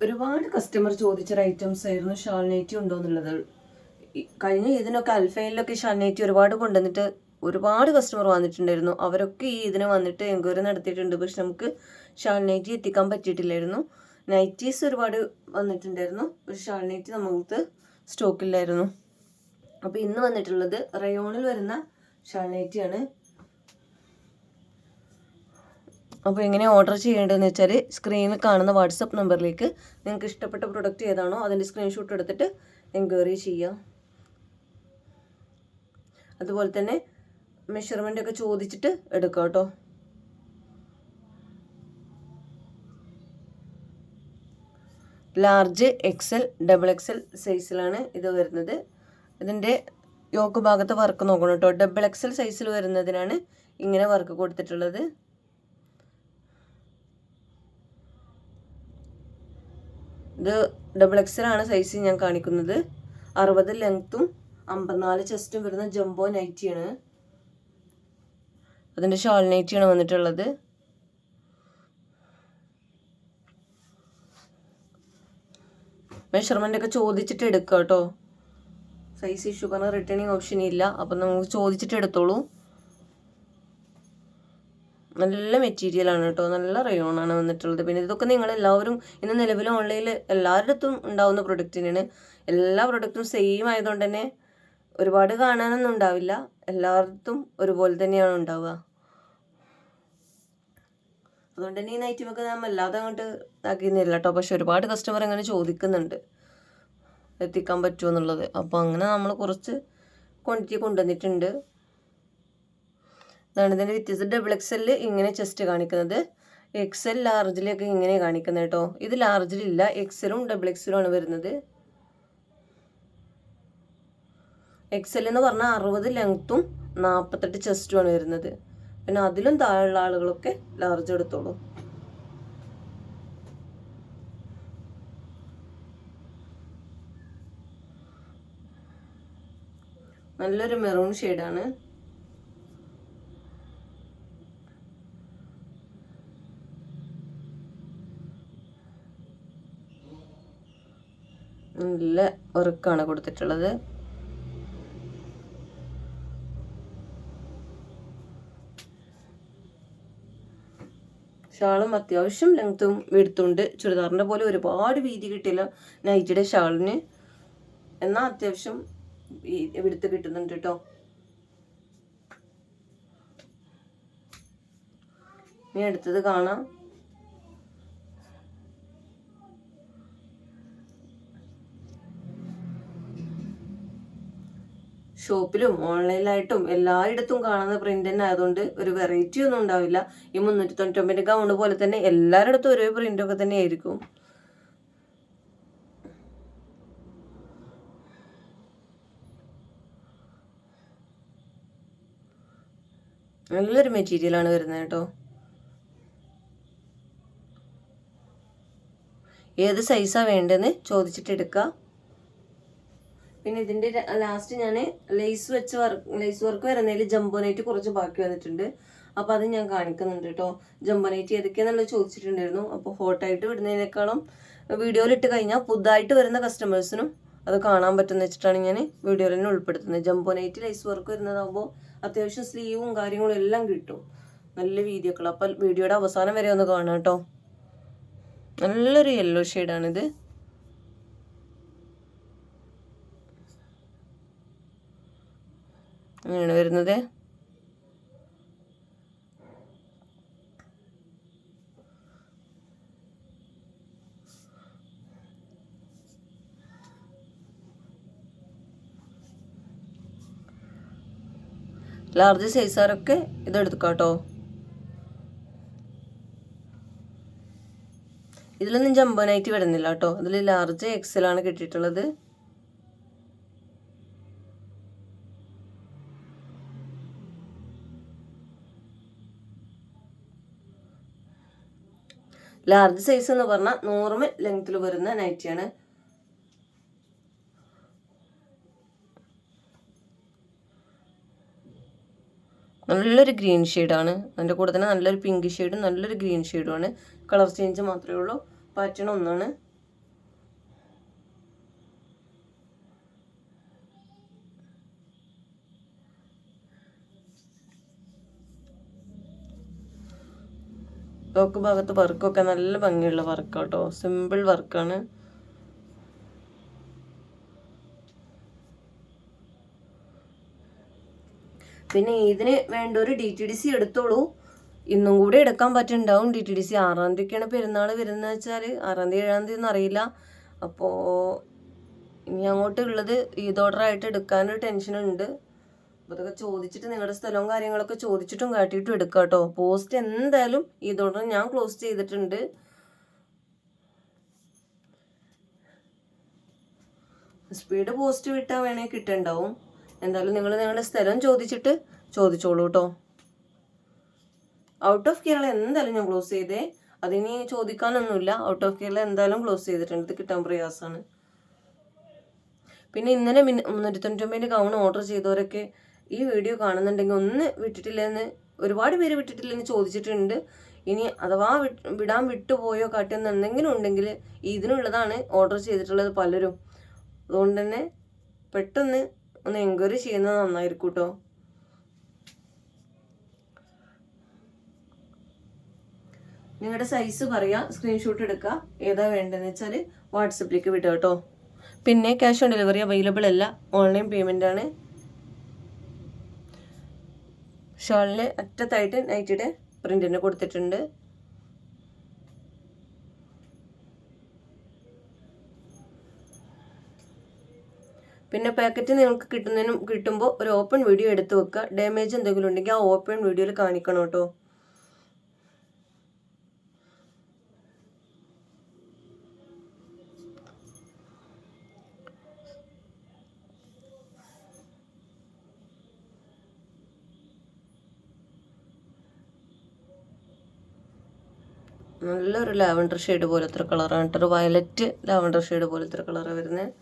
ഒരുപാട് കസ്റ്റമർ ചോദിച്ചൊരു ഐറ്റംസ് ആയിരുന്നു ഷാൾ നൈറ്റി ഉണ്ടോ എന്നുള്ളത് കഴിഞ്ഞ ഇതിനൊക്കെ അൽഫയിലൊക്കെ ഷാൾ നൈറ്റി ഒരുപാട് കൊണ്ടുവന്നിട്ട് ഒരുപാട് കസ്റ്റമർ വന്നിട്ടുണ്ടായിരുന്നു. അവരൊക്കെ ഈ ഇതിന് വന്നിട്ട് എൻക്വയറി നടത്തിയിട്ടുണ്ട്. പക്ഷെ നമുക്ക് ഷാൾ നൈറ്റി എത്തിക്കാൻ പറ്റിയിട്ടില്ലായിരുന്നു. നൈറ്റീസ് ഒരുപാട് വന്നിട്ടുണ്ടായിരുന്നു. ഒരു ഷാൾ നൈറ്റി നമുക്ക് സ്റ്റോക്കില്ലായിരുന്നു അപ്പോൾ ഇന്ന് വന്നിട്ടുള്ളത് റയോണിൽ വരുന്ന ഷാൾ നൈറ്റിയാണ് അപ്പോൾ എങ്ങനെ ഓർഡർ ചെയ്യേണ്ടതെന്ന് വെച്ചാൽ സ്ക്രീനിൽ കാണുന്ന വാട്സപ്പ് നമ്പറിലേക്ക് നിങ്ങൾക്ക് ഇഷ്ടപ്പെട്ട പ്രൊഡക്റ്റ് ഏതാണോ അതിന്റെ സ്ക്രീൻഷോട്ട് എടുത്തിട്ട് എൻക്വയറി ചെയ്യുക അതുപോലെ തന്നെ മെഷർമെന്റ് ഒക്കെ ചോദിച്ചിട്ട് എടുക്കുക കേട്ടോ. ലാർജ് എക്സൽ ഡബിൾ എക്സൽ സൈസിലാണ് ഇത് വരുന്നത്. ഇതിന്റെ യോക്ക് ഭാഗത്ത് വർക്ക് നോക്കണം കേട്ടോ. ഡബിൾ എക്സൽ സൈസിൽ വരുന്നതിനാണ് ഇങ്ങനെ വർക്ക് കൊടുത്തിട്ടുള്ളത്. ഇത് ഡബിൾ എക്സൽ ആണ് സൈസ് ഞാൻ കാണിക്കുന്നത്. അറുപത് ലെങ്ത്തും അമ്പത്തിനാല് ചെസ്റ്റും വരുന്ന ജംബോ നൈറ്റിയാണ് അതിന്റെ ഷാൾ നൈറ്റിയാണ് വന്നിട്ടുള്ളത്. മെഷർമെന്റ് ഒക്കെ ചോദിച്ചിട്ട് എടുക്കുക കേട്ടോ സൈസ് ഇഷ്യൂ കാരണം റിട്ടേണിങ് ഓപ്ഷൻ ഇല്ല. അപ്പം നമുക്ക് ചോദിച്ചിട്ട് എടുത്തോളൂ. നല്ല മെറ്റീരിയൽ ആണ് കേട്ടോ നല്ല റയോൺ ആണ് വന്നിട്ടുള്ളത്. പിന്നെ ഇതൊക്കെ നിങ്ങൾ എല്ലാവരും ഇന്ന് നിലവിൽ ഓൺലൈനിൽ എല്ലാവരുടെ ഉണ്ടാവുന്ന പ്രൊഡക്റ്റ് തന്നെയാണ്. എല്ലാ പ്രൊഡക്റ്റും സെയിം ആയതുകൊണ്ട് തന്നെ ഒരുപാട് കാണാനൊന്നും ഉണ്ടാവില്ല. എല്ലായിടത്തും ഒരുപോലെ തന്നെയാണ് ഉണ്ടാവുക. അതുകൊണ്ട് തന്നെ ഈ നൈറ്റുമൊക്കെ നമ്മൾ അല്ലാതെ അങ്ങോട്ട് ഇതാക്കിയിരുന്നില്ല കേട്ടോ പക്ഷെ ഒരുപാട് കസ്റ്റമർ അങ്ങനെ ചോദിക്കുന്നുണ്ട്. എത്തിക്കാൻ പറ്റുമോ എന്നുള്ളത്. അപ്പോൾ അങ്ങനെ നമ്മൾ കുറച്ച് ക്വാണ്ടിറ്റി കൊണ്ടുവന്നിട്ടുണ്ട്. ഇതാണ് ഇതിന്റെ വ്യത്യസ്ത ഡബിൾ എക്സലിൽ ഇങ്ങനെ ചെസ്റ്റ് കാണിക്കുന്നത്. എക്സൽ ലാർജിലൊക്കെ ഇങ്ങനെ കാണിക്കുന്നത് കേട്ടോ ഇത് ലാർജിലില്ല എക്സലും ഡബിൾ എക്സലും ആണ് വരുന്നത്. എക്സൽ എന്ന് പറഞ്ഞാൽ അറുപത് ലെങ്ത്തും നാൽപ്പത്തെട്ട് ചെസ്റ്റുമാണ് വരുന്നത്. പിന്നെ അതിലും താഴെയുള്ള ആളുകളൊക്കെ ലാർജ് എടുത്തോളൂ. നല്ലൊരു മെറൂൺ ഷെയ്ഡാണ് നല്ല വർക്കാണ് കൊടുത്തിട്ടുള്ളത്. ഷാളും അത്യാവശ്യം ലെങ്ത്തും എടുത്തുണ്ട് ചുരിദാറിന്റെ പോലെ ഒരുപാട് വീതി കിട്ടിയില്ല നൈറ്റിയുടെ ഷാളിന്. എന്നാൽ അത്യാവശ്യം എടുത്ത് കിട്ടുന്നുണ്ട് കേട്ടോ ഇനി അടുത്തത് കാണാം. ഷോപ്പിലും ഓൺലൈനിലായിട്ടും എല്ലായിടത്തും കാണുന്ന പ്രിന്റ് തന്നെ ആയതുകൊണ്ട് ഒരു വെറൈറ്റി ഒന്നും ഉണ്ടാവില്ല. ഈ മുന്നൂറ്റി തൊണ്ണൂറ്റൊമ്പതിന്റെ ഗൗണ്ട് പോലെ തന്നെ എല്ലായിടത്തും ഒരേ പ്രിന്റ് ഒക്കെ തന്നെ ആയിരിക്കും. നല്ലൊരു മെറ്റീരിയലാണ് വരുന്നത് കേട്ടോ. ഏത് സൈസാണ് വേണ്ടതെന്ന് ചോദിച്ചിട്ട് എടുക്കുക പിന്നെ ഇതിന്റെ ലാസ്റ്റ് ഞാൻ ലേസ് വെച്ച് വർക്ക് ലേസ് വർക്ക് വരുന്നതിൽ ജംബോനൈറ്റ് കുറച്ച് ബാക്കി വന്നിട്ടുണ്ട്. അപ്പോൾ അത് ഞാൻ കാണിക്കുന്നുണ്ട് കേട്ടോ ജംബോനൈറ്റ് ഏതൊക്കെയാണെന്നുള്ളത് ചോദിച്ചിട്ടുണ്ടായിരുന്നു. അപ്പോൾ ഫോട്ടോ ആയിട്ട് വിടുന്നതിനേക്കാളും വീഡിയോയിൽ ഇട്ട് കഴിഞ്ഞാൽ പുതുതായിട്ട് വരുന്ന കസ്റ്റമേഴ്സിനും അത് കാണാൻ പറ്റുന്ന വെച്ചിട്ടാണ് ഞാൻ വീഡിയോയിൽ തന്നെ ഉൾപ്പെടുത്തുന്നത്. ജംബോനൈറ്റ് ലേസ് വർക്ക് വരുന്നതാകുമ്പോൾ അത്യാവശ്യം സ്ലീവും കാര്യങ്ങളും എല്ലാം കിട്ടും. നല്ല വീതിയൊക്കെ അപ്പോൾ വീഡിയോയുടെ അവസാനം വരെ ഒന്ന് കാണാം കേട്ടോ നല്ലൊരു യെല്ലോ ഷെയ്ഡാണിത് അങ്ങനെയാണ് വരുന്നത്? ലാർജ് സൈസാരൊക്കെ ഇതെടുക്കാം കേട്ടോ. ഇതിലൊന്നും നൈറ്റ് വരുന്നില്ല കേട്ടോ. ഇതിൽ ലാർജ് എക്സലാണ് കിട്ടിയിട്ടുള്ളത്. ലാർജ് സൈസ് എന്ന് പറഞ്ഞാൽ നോർമൽ ലെങ്ത്തിൽ വരുന്ന നൈറ്റിയാണ് നല്ലൊരു ഗ്രീൻ ഷെയ്ഡാണ് അതിന്റെ കൂടെ തന്നെ നല്ലൊരു പിങ്ക് ഷെയ്ഡും നല്ലൊരു ഗ്രീൻ ഷെയ്ഡുമാണ് കളർ ചേഞ്ച് മാത്രമേ ഉള്ളൂ. പാറ്റേൺ ഒന്നാണ്. ലോക്ക് ഭാഗത്ത് വർക്കൊക്കെ നല്ല ഭംഗിയുള്ള വർക്കാട്ടോ. സിമ്പിൾ വർക്കാണ് പിന്നെ ഇതിന് വേണ്ട ഒരു ഡി ടി ഡി സി എടുത്തോളൂ. ഇന്നും കൂടെ എടുക്കാൻ പറ്റുന്നുണ്ടാവും. ഡി ടി ഡി സി ആറാം തീയതിക്കാണ് പെരുന്നാൾ വരുന്നത് വെച്ചാൽ ആറാം തീയതി ഏഴാം തീയതി എന്നറിയില്ല. അപ്പോൾ ഇനി അങ്ങോട്ടുള്ളത് ഈദ് ഓർഡർ ആയിട്ട് എടുക്കാനൊരു ടെൻഷനുണ്ട് അപ്പോൾ ചോദിച്ചിട്ട് നിങ്ങളുടെ സ്ഥലവും കാര്യങ്ങളൊക്കെ ചോദിച്ചിട്ടും കാട്ടിയിട്ടും എടുക്കാം കേട്ടോ പോസ്റ്റ് എന്തായാലും ഓർഡർ ഞാൻ ക്ലോസ് ചെയ്തിട്ടുണ്ട്. സ്പീഡ് പോസ്റ്റ് വിട്ടാൽ വേണമെങ്കിൽ കിട്ടുന്നുണ്ടാവും എന്തായാലും നിങ്ങൾ നിങ്ങളുടെ സ്ഥലം ചോദിച്ചിട്ട് ചോദിച്ചോളൂ കേട്ടോ ഔട്ട് ഓഫ് കേരള എന്തായാലും ഞാൻ ക്ലോസ് ചെയ്തേ. അതിനി ചോദിക്കാനൊന്നുമില്ല. ഔട്ട് ഓഫ് കേരള എന്തായാലും ക്ലോസ് ചെയ്തിട്ടുണ്ട്. ഇത് കിട്ടാൻ പ്രയാസമാണ് പിന്നെ ഇന്നലെ മിന്ന മുന്നൂറ്റി തൊണ്ണൂറ്റൊമ്പതിന്റെ ഗൗൺ ഓർഡർ ചെയ്തവരൊക്കെ ഈ വീഡിയോ കാണുന്നുണ്ടെങ്കിൽ ഒന്ന് വിട്ടിട്ടില്ലെന്ന് ഒരുപാട് പേര് വിട്ടിട്ടില്ലെന്ന് ചോദിച്ചിട്ടുണ്ട്. ഇനി അഥവാ വിടാൻ വിട്ടുപോയോ കാട്ടിയെന്ന് എന്തെങ്കിലും ഉണ്ടെങ്കിൽ ഇതിനുള്ളതാണ് ഓർഡർ ചെയ്തിട്ടുള്ളത് പലരും. അതുകൊണ്ട് തന്നെ പെട്ടെന്ന് ഒന്ന് എൻക്വയറി ചെയ്യുന്നത് നന്നായിരിക്കും കേട്ടോ നിങ്ങളുടെ സൈസ് പറയാ സ്ക്രീൻഷോട്ട് എടുക്കുക ഏതാ വേണ്ടതെന്ന് വെച്ചാൽ വാട്സപ്പിലേക്ക് വിടുക കേട്ടോ പിന്നെ ക്യാഷ് ഓൺ ഡെലിവറി അവൈലബിൾ അല്ല ഓൺലൈൻ പേയ്മെന്റ് ആണ്. ഷോളിന് അറ്റത്തായിട്ട് നൈറ്റിയുടെ പ്രിന്റിന് കൊടുത്തിട്ടുണ്ട്. പിന്നെ പാക്കറ്റ് നിങ്ങൾക്ക് കിട്ടുന്നതിനും കിട്ടുമ്പോൾ ഒരു ഓപ്പൺ വീഡിയോ എടുത്ത് വെക്കുക. ഡാമേജ് എന്തെങ്കിലും ഉണ്ടെങ്കിൽ ആ ഓപ്പൺ വീഡിയോയിൽ കാണിക്കണം കേട്ടോ. നല്ലൊരു ലാവൻഡർ ഷെയ്ഡ് പോലത്തെ കളറാണ് കേട്ടോ. ഒരു വയലറ്റ് ലാവൻഡർ ഷെയ്ഡ് പോലത്തെ കളറാണ് വരുന്നത്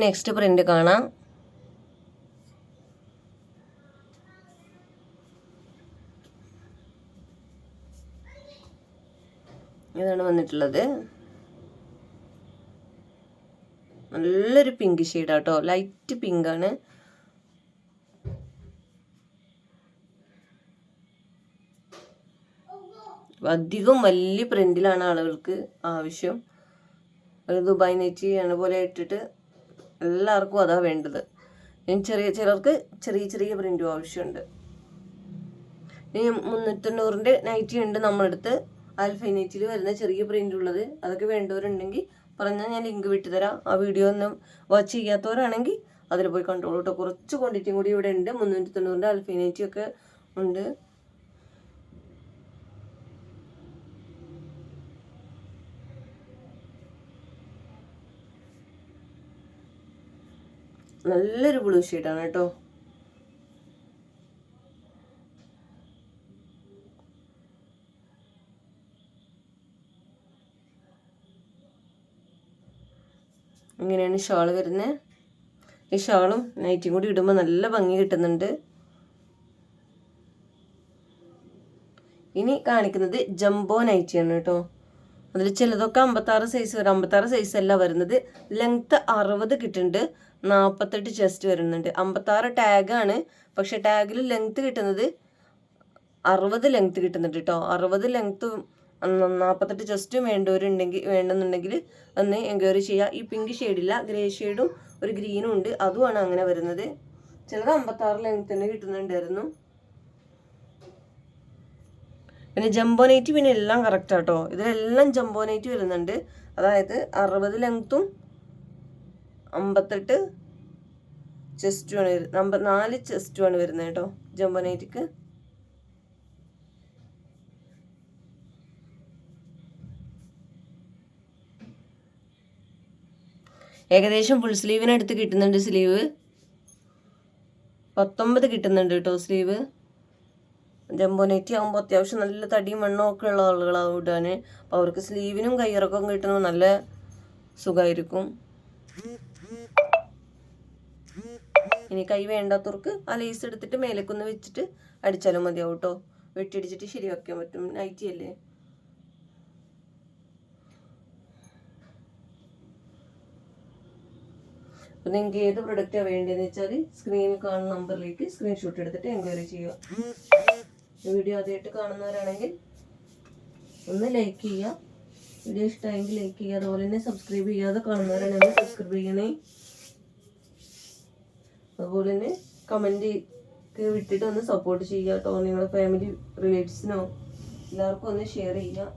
നെക്സ്റ്റ് പ്രിന്റ് കാണാം ഇതാണ് വന്നിട്ടുള്ളത്. നല്ലൊരു പിങ്ക് ഷെയ്ഡാട്ടോ ലൈറ്റ് പിങ്ക് ആണ്. അധികം വലിയ പ്രിന്റിലാണ് ആളുകൾക്ക് ആവശ്യം. ഒരു ദുബായ് നെറ്റി എണ്ണ പോലെ ഇട്ടിട്ട് എല്ലാവർക്കും അതാ വേണ്ടത്. ചെറിയ ചിലർക്ക് ചെറിയ ചെറിയ പ്രിന്റും ആവശ്യമുണ്ട്. ഇനി മുന്നൂറ്റണ്ണൂറിന്റെ നൈറ്റി ഉണ്ട് നമ്മളടുത്ത്. ആൽഫൈനൈറ്റിൽ വരുന്ന ചെറിയ പ്രിന്റ് ഉള്ളത്. അതൊക്കെ വേണ്ടവരുണ്ടെങ്കിൽ പറഞ്ഞാൽ ഞാൻ ലിങ്ക് വിട്ടുതരാം. ആ വീഡിയോ ഒന്നും വാച്ച് ചെയ്യാത്തവരാണെങ്കിൽ അതിൽ പോയി കണ്ടോളൂ കേട്ടോ കുറച്ച് ക്വാണ്ടിറ്റിയും കൂടി ഇവിടെ ഉണ്ട്. മുന്നൂറ്റി തൊണ്ണൂറിന്റെ ആൽഫൈനൈറ്റി ഒക്കെ ഉണ്ട്. നല്ലൊരു ബ്ലൂ ഷെയ്ഡാണ് കേട്ടോ. ഇങ്ങനെയാണ് ഷാൾ വരുന്നത് ഈ ഷോളും നൈറ്റും കൂടി ഇടുമ്പോൾ നല്ല ഭംഗി കിട്ടുന്നുണ്ട്. ഇനി കാണിക്കുന്നത് ജംബോ നൈറ്റിയാണ് കേട്ടോ. അതിൽ ചിലതൊക്കെ അമ്പത്താറ് സൈസ് വരും. അമ്പത്താറ് സൈസ് അല്ല വരുന്നത്. ലെങ്ത്ത് അറുപത് കിട്ടുന്നുണ്ട്. നാൽപ്പത്തെട്ട് ചെസ്റ്റ് വരുന്നുണ്ട്. അമ്പത്താറ് ടാഗാണ് പക്ഷെ ടാഗിൽ ലെങ്ത്ത് കിട്ടുന്നത് അറുപത് ലെങ്ത്ത് കിട്ടുന്നുണ്ട് കേട്ടോ. അറുപത് ലെങ്ത്ത് നാൽപ്പത്തെട്ട് ജസ്റ്റും വേണ്ടവരുണ്ടെങ്കിൽ വേണമെന്നുണ്ടെങ്കിൽ ഒന്ന് എൻക്വയറി ചെയ്യുക ഈ പിങ്ക് ഷെയ്ഡില്ല ഗ്രേ ഷെയ്ഡും ഒരു ഗ്രീനും ഉണ്ട്. അതുമാണ് അങ്ങനെ വരുന്നത്. ചിലത് അമ്പത്താറ് ലെങ്ത് തന്നെ കിട്ടുന്നുണ്ടായിരുന്നു. പിന്നെ ജംബോ നൈറ്റ് പിന്നെ എല്ലാം കറക്റ്റ് ആട്ടോ. ഇതിലെല്ലാം ജംബോ നൈറ്റ് വരുന്നുണ്ട്. അതായത് അറുപത് ലെങ്ത്തും അമ്പത്തെട്ട് ചെസ്റ്റുമാണ് വരുന്നത് നാല് ചെസ്റ്റുമാണ് വരുന്നത് കേട്ടോ ജംബോ നൈറ്റിക്ക് ഏകദേശം ഫുൾ സ്ലീവിനടുത്ത് കിട്ടുന്നുണ്ട് സ്ലീവ് പത്തൊമ്പത് കിട്ടുന്നുണ്ട് കേട്ടോ സ്ലീവ് ജംബോ നെറ്റി ആകുമ്പോൾ അത്യാവശ്യം നല്ല തടിയും മണ്ണും ഒക്കെ ഉള്ള ആളുകളാവും ഇടാൻ അപ്പോൾ അവർക്ക് സ്ലീവിനും കയ്യിറക്കവും കിട്ടുന്നത് നല്ല സുഖമായിരിക്കും ഇനി കൈ വേണ്ടാത്തവർക്ക് ആ ലേസ് എടുത്തിട്ട് മേലേക്കൊന്ന് വെച്ചിട്ട് അടിച്ചാലും മതിയാവും കേട്ടോ വെട്ടിയടിച്ചിട്ട് ശരിയാക്കാൻ പറ്റും. നൈറ്റി അല്ലേ? അപ്പം നിങ്ങൾക്ക് ഏത് പ്രൊഡക്റ്റാണ് വേണ്ടതെന്ന് വെച്ചാൽ സ്ക്രീനിൽ കാണുന്ന നമ്പറിലേക്ക് സ്ക്രീൻഷോട്ട് എടുത്തിട്ട് എൻക്വയറി ചെയ്യുക. വീഡിയോ ആദ്യമായിട്ട് കാണുന്നവരാണെങ്കിൽ ഒന്ന് ലൈക്ക് ചെയ്യുക. വീഡിയോ ഇഷ്ടമായെങ്കിൽ ലൈക്ക് ചെയ്യുക. അതുപോലെ തന്നെ സബ്സ്ക്രൈബ് ചെയ്യാതെ കാണുന്നവരാണെങ്കിൽ സബ്സ്ക്രൈബ് ചെയ്യണേ. അതുപോലെ തന്നെ കമന്റ് വിട്ടിട്ട് ഒന്ന് സപ്പോർട്ട് ചെയ്യുക കേട്ടോ. നിങ്ങളുടെ ഫാമിലി റിലേറ്റീവ്സിനോ എല്ലാവർക്കും ഒന്ന് ഷെയർ ചെയ്യുക.